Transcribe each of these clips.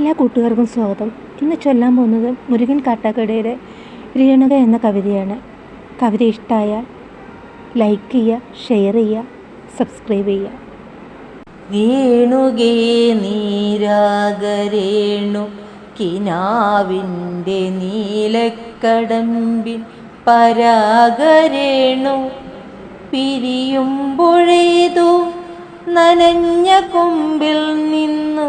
എല്ലാ കൂട്ടുകാർക്കും സ്വാഗതം. ഇന്ന് ചൊല്ലാൻ പോകുന്നത് മുരുകൻ കാട്ടാക്കടയുടെ രേണുക എന്ന കവിതയാണ്. കവിത ഇഷ്ടമായാൽ ലൈക്ക് ചെയ്യുക ഷെയർ ചെയ്യുക സബ്സ്ക്രൈബ് ചെയ്യുക. വേണുകേ നീരാഗരേണു കിനാവിന്റെ നീലക്കടമ്പിൻ പരാഗരേണു. പിരിയുമ്പോഴേതു നനഞ്ഞ കൊമ്പിൽ നിന്നു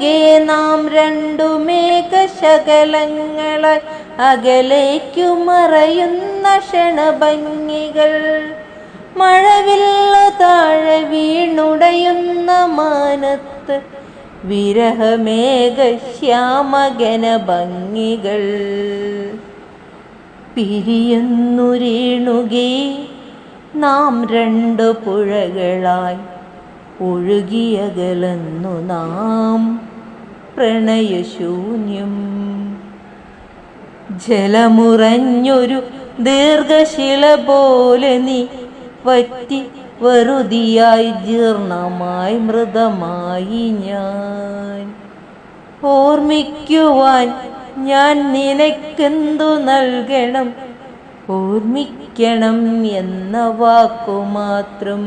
രേണുകേ നാം രണ്ടു മേഘശകലങ്ങളായി അകലേക്കു മറയുന്ന ക്ഷണഭംഗികൾ. മഴവില്ലു താഴെ വീണുടയുന്ന മാനത്ത് വിരഹമേഘശ്യാമഗന ഭംഗികൾ പിരിയുന്നുരീണുകേ നാം രണ്ടു പുഴകളായി ഒഴുകിയകലന്നു നാം. പ്രണയശൂന്യം. ജലമുറഞ്ഞൊരു ദീർഘശില പോലെ നീ വറ്റി വെറുതിയായി ജീർണമായി മൃതമായി ഞാൻ. ഓർമ്മിക്കുവാൻ ഞാൻ നിനക്കെന്തു നൽകണം? ഓർമ്മിക്കണം എന്ന വാക്കു മാത്രം.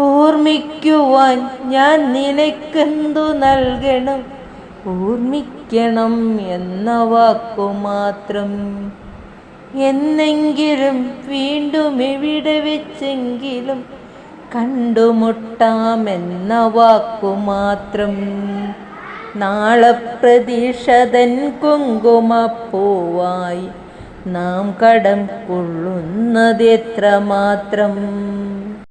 ഓർമ്മിക്കുവാൻ ഞാൻ നിനക്കെന്തു നൽകണം? ഓർമ്മിക്കണം എന്ന വാക്കു മാത്രം. എന്നെങ്കിലും വീണ്ടും എവിടെ വെച്ചെങ്കിലും കണ്ടുമുട്ടാമെന്ന വാക്കു മാത്രം. നാളെ പ്രതീക്ഷതൻ കുങ്കുമപ്പൂവായി നാം കടം കൊള്ളുന്നത് എത്ര മാത്രം